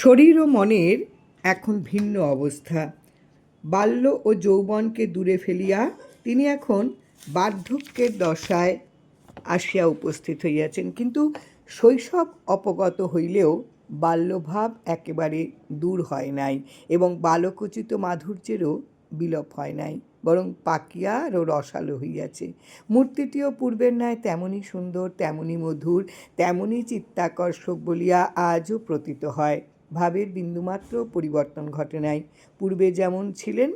শরীর ও মনের এখন ভিন্ন অবস্থা। বাল্য ও যৌবনকে দূরে ফেলিয়া তিনি এখন বার্ধক্যের দশায় আসিয়া উপস্থিত হইয়াছেন। কিন্তু শৈশব অপগত হইলেও বাল্যভাব একেবারে দূর হয় নাই এবং বালকোচিত মাধুর্যেরও বিলোপ হয় নাই, বরং পাকিয়া আরও রসালো হইয়াছে। মূর্তিটিও পূর্বের ন্যায় তেমনই সুন্দর, তেমনই মধুর, তেমনই চিত্তাকর্ষক বলিয়া আজও প্রতীত হয়। ভাবের বিন্দুমাত্র পরিবর্তন ঘটে নাই। পূর্বে যেমন ছিলেন,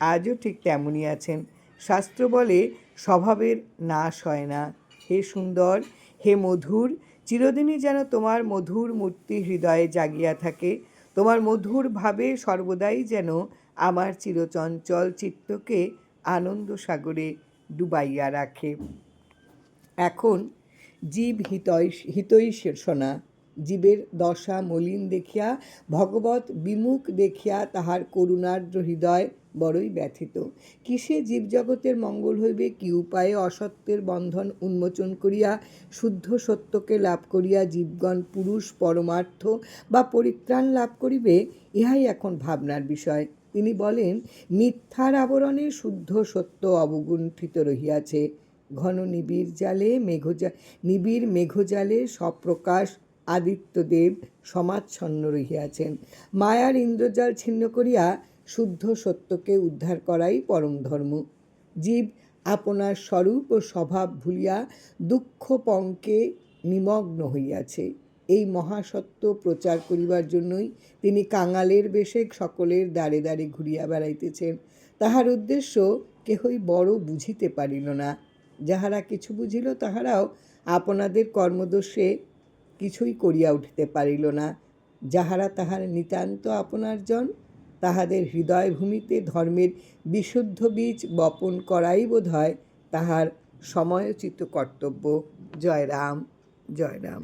আজও ঠিক তেমনই আছেন। শাস্ত্র বলে, স্বভাবের নাশ হয় না। হে সুন্দর, হে মধুর, চিরদিনই যেন তোমার মধুর মূর্তি হৃদয়ে জাগিয়া থাকে। তোমার মধুর ভাবে সর্বদাই যেন আমার চিরচঞ্চল চিত্তকে আনন্দ সাগরে ডুবাইয়া রাখে। এখন জীব হিতৈ হিতৈষণা জীবের দশা মলিন দেখিয়া ভগবত বিমুখ দেখিয়া তাহার করুণার্দ্র হৃদয় বড়ই ব্যথিত। কিসে জীবজগতের মঙ্গল হইবে, কি উপায়ে অসত্যের বন্ধন উন্মোচন করিয়া, শুদ্ধ সত্যকে লাভ করিয়া জীবগণ পুরুষ, পরমার্থ বা পরিত্রাণ লাভ করিবে, ইহাই এখন ভাবনার বিষয়। তিনি বলেন, মিথ্যার আবরণে শুদ্ধ সত্য অবগুণ্ঠিত রহিয়াছে। ঘন নিবিড় জালে মেঘজা নিবিড় মেঘজালে সপ্রকাশ আদিত্যদেব সমাচ্ছন্ন রহিয়াছেন। মায়ার ইন্দ্রজাল ছিন্ন করিয়া শুদ্ধ সত্যকে উদ্ধার করাই পরম ধর্ম। জীব আপনার স্বরূপ ও স্বভাব ভুলিয়া দুঃখ পঙ্কে নিমগ্ন হইয়াছে। এই মহাসত্য প্রচার করিবার জন্যই তিনি কাঙালের বেশে সকলের দ্বারে দ্বারে ঘুরিয়া বেড়াইতেছেন। তাহার উদ্দেশ্য কেহই বড় বুঝিতে পারিল না। যাহারা কিছু বুঝিল, তাহারাও আপনাদের কর্মদোষে কিছুই করিয়া উঠিতে পারিল না। যাহারা তাহার নিতান্ত আপনার জন তাহাদের হৃদয়ভূমিতে ধর্মের বিশুদ্ধ বীজ বপন করাই বোধ হয় তাহার সময়োচিত কর্তব্য। জয় রাম জয় রাম